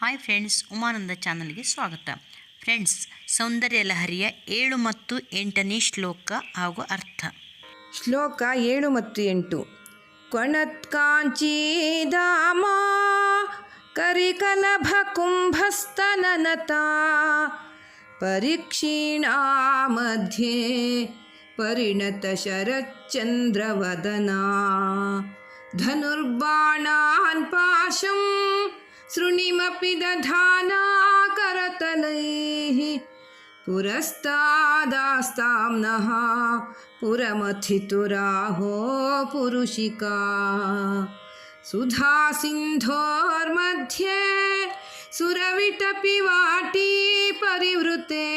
Hi friends Umananda ಚಾನಲ್ಗೆ ಸ್ವಾಗತ. Friends ಸೌಂದರ್ಯ ಲಹರಿಯ ಏಳು ಮತ್ತು ಎಂಟನೇ ಶ್ಲೋಕ ಹಾಗೂ ಅರ್ಥ. ಶ್ಲೋಕ ಏಳು ಮತ್ತು ಎಂಟು. ಕೊಣತ್ಕಾಂಚೀಧಾಮ ಕರಿಕಲಭ ಕುಂಭಸ್ತನನತಾ, ಪರೀಕ್ಷೀಣಾ ಮಧ್ಯೆ ಪರಿಣತ ಶರಚ್ಚಂದ್ರವದನಾ ಧನುರ್ಬಾಣಾನ್ ಪಾಶಂ शृणिमपि दधानाकरतलैः पुरस्तादास्ताम्नः पुरमथितुराहोपुरुषिका सुधासिन्धोर्मध्ये सुरविटपि वाटी परिवृते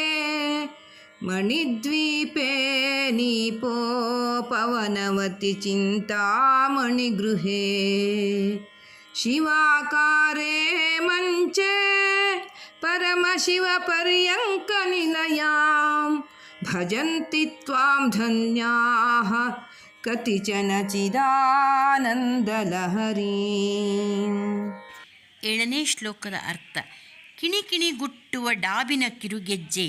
मणिद्वीपे नीपो पवनवति चिन्तामणिगृहे। शिवाकारे मञ्चे परमशिवपर्यङ्कनिलयां भजन्ति त्वां धन्याः कतिचन चिदानन्दलहरीम् ಏಳನೇ ಶ್ಲೋಕದ ಅರ್ಥ ಕಿಣಿಕಿಣಿಗುಟ್ಟುವ ಡಾಬಿನ ಕಿರುಗೆಜ್ಜೆ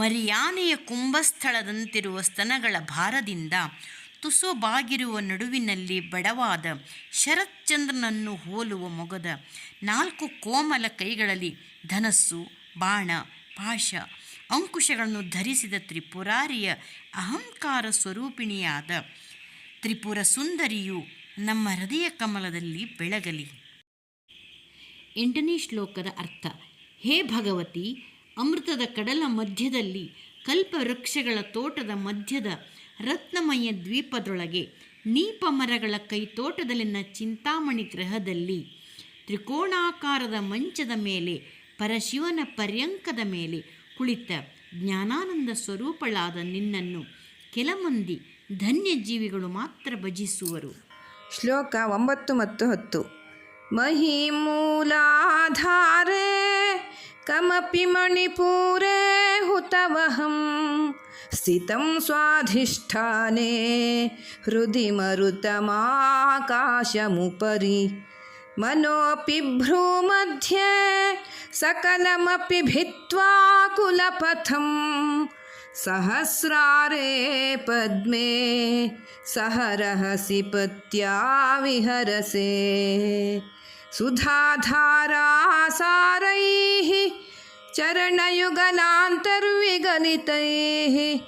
ಮರಿಯಾನೆಯ ಕುಂಭಸ್ಥಳದಂತಿರುವ ಸ್ತನಗಳ ಭಾರದಿಂದ ತುಸು ಬಾಗಿರುವ ನಡುವಿನಲ್ಲಿ ಬಡವಾದ ಶರತ್ಚಂದ್ರನನ್ನು ಹೋಲುವ ಮೊಗದ ನಾಲ್ಕು ಕೋಮಲ ಕೈಗಳಲ್ಲಿ ಧನಸ್ಸು, ಬಾಣ, ಪಾಶ, ಅಂಕುಶಗಳನ್ನು ಧರಿಸಿದ ತ್ರಿಪುರಾರಿಯ ಅಹಂಕಾರ ಸ್ವರೂಪಿಣಿಯಾದ ತ್ರಿಪುರ ಸುಂದರಿಯು ನಮ್ಮ ಹೃದಯ ಕಮಲದಲ್ಲಿ ಬೆಳಗಲಿ. ಎಂಟನೇ ಶ್ಲೋಕದ ಅರ್ಥ, ಹೇ ಭಗವತಿ, ಅಮೃತದ ಕಡಲ ಮಧ್ಯದಲ್ಲಿ ಕಲ್ಪವೃಕ್ಷಗಳ ತೋಟದ ಮಧ್ಯದ ರತ್ನಮಯ ದ್ವೀಪದೊಳಗೆ ನೀಪ ಮರಗಳ ಕೈತೋಟದಲ್ಲಿನ ಚಿಂತಾಮಣಿ ಗ್ರಹದಲ್ಲಿ ತ್ರಿಕೋಣಾಕಾರದ ಮಂಚದ ಮೇಲೆ ಪರಶಿವನ ಪರ್ಯಂಕದ ಮೇಲೆ ಕುಳಿತ ಜ್ಞಾನಾನಂದ ಸ್ವರೂಪಳಾದ ನಿನ್ನನ್ನು ಕೆಲ ಮಂದಿ ಧನ್ಯಜೀವಿಗಳು ಮಾತ್ರ ಭಜಿಸುವರು. ಶ್ಲೋಕ ಒಂಬತ್ತು ಮತ್ತು ಹತ್ತು. ಮಹಿಮೂಲಾಧಾರೆ, ಕಮಪಿ ಮಣಿಪೂರೇ हुतवहं स्थितं स्वाधिष्ठाने हृदि मरुतमाकाशमुपरि मनोऽपि भ्रूमध्ये, सकलमपि भित्त्वा कुलपथं। सहस्रारे पद्मे सहरहसि पत्या विहरसे। सुधाधारा सारैः चरणयुगलान्तर्विगलितैः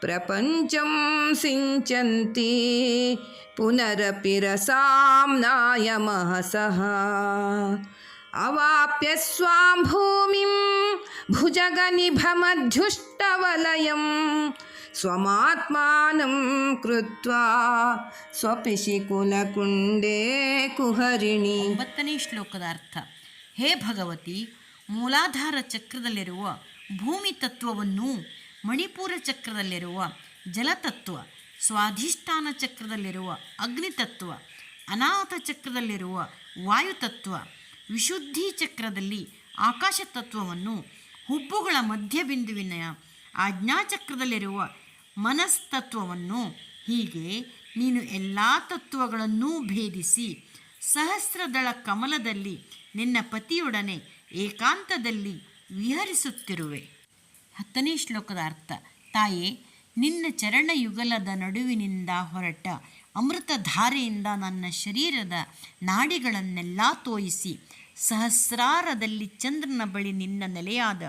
प्रपञ्चं सिञ्चन्ति पुनरपि रसाम्नाय महसः। अवाप्य स्वां भूमिं भुजगनिभमध्युष्टवलयं स्वमात्मानं कृत्वा स्वपिशिकुलकुण्डे कुहरिणी। श्लोकदार्थ हे भगवती ಮೂಲಾಧಾರ ಚಕ್ರದಲ್ಲಿರುವ ಭೂಮಿ ತತ್ವವನ್ನು ಮಣಿಪುರ ಚಕ್ರದಲ್ಲಿರುವ ಜಲತತ್ವ, ಸ್ವಾಧಿಷ್ಠಾನ ಚಕ್ರದಲ್ಲಿರುವ ಅಗ್ನಿತತ್ವ, ಅನಾಥ ಚಕ್ರದಲ್ಲಿರುವ ವಾಯುತತ್ವ, ವಿಶುದ್ಧಿ ಚಕ್ರದಲ್ಲಿ ಆಕಾಶ ತತ್ವವನ್ನು ಹುಬ್ಬುಗಳ ಮಧ್ಯಬಿಂದುವಿನ ಆಜ್ಞಾಚಕ್ರದಲ್ಲಿರುವ ಮನಸ್ತತ್ವವನ್ನು ಹೀಗೆ ನೀನು ಎಲ್ಲ ತತ್ವಗಳನ್ನೂ ಭೇದಿಸಿ ಸಹಸ್ರದಳ ಕಮಲದಲ್ಲಿ ನಿನ್ನ ಪತಿಯೊಡನೆ ಏಕಾಂತದಲ್ಲಿ ವಿಹರಿಸುತ್ತಿರುವೆ. ಹತ್ತನೇ ಶ್ಲೋಕದ ಅರ್ಥ, ತಾಯೇ, ನಿನ್ನ ಚರಣಯುಗಲದ ನಡುವಿನಿಂದ ಹೊರಟ ಅಮೃತಧಾರೆಯಿಂದ ನನ್ನ ಶರೀರದ ನಾಡಿಗಳನ್ನೆಲ್ಲ ತೋಯಿಸಿ, ಸಹಸ್ರಾರದಲ್ಲಿ ಚಂದ್ರನ ಬಳಿ ನಿನ್ನ ನೆಲೆಯಾದ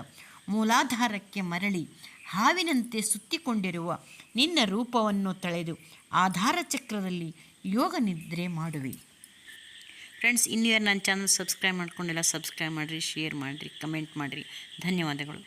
ಮೂಲಾಧಾರಕ್ಕೆ ಮರಳಿ ಹಾವಿನಂತೆ ಸುತ್ತಿಕೊಂಡಿರುವ ನಿನ್ನ ರೂಪವನ್ನು ತಳೆದು ಆಧಾರ ಚಕ್ರದಲ್ಲಿ ಯೋಗ ನಿದ್ರೆ ಮಾಡುವೆ. ಫ್ರೆಂಡ್ಸ್ ಇನ್ನೂ ಯಾರು ನನ್ನ ಚಾನಲ್ ಸಬ್ಸ್ಕ್ರೈಬ್ ಮಾಡ್ಕೊಂಡಿಲ್ಲ ಸಬ್ಸ್ಕ್ರೈಬ್ ಮಾಡಿರಿ ಶೇರ್ ಮಾಡಿರಿ ಕಮೆಂಟ್ ಮಾಡಿರಿ. ಧನ್ಯವಾದಗಳು.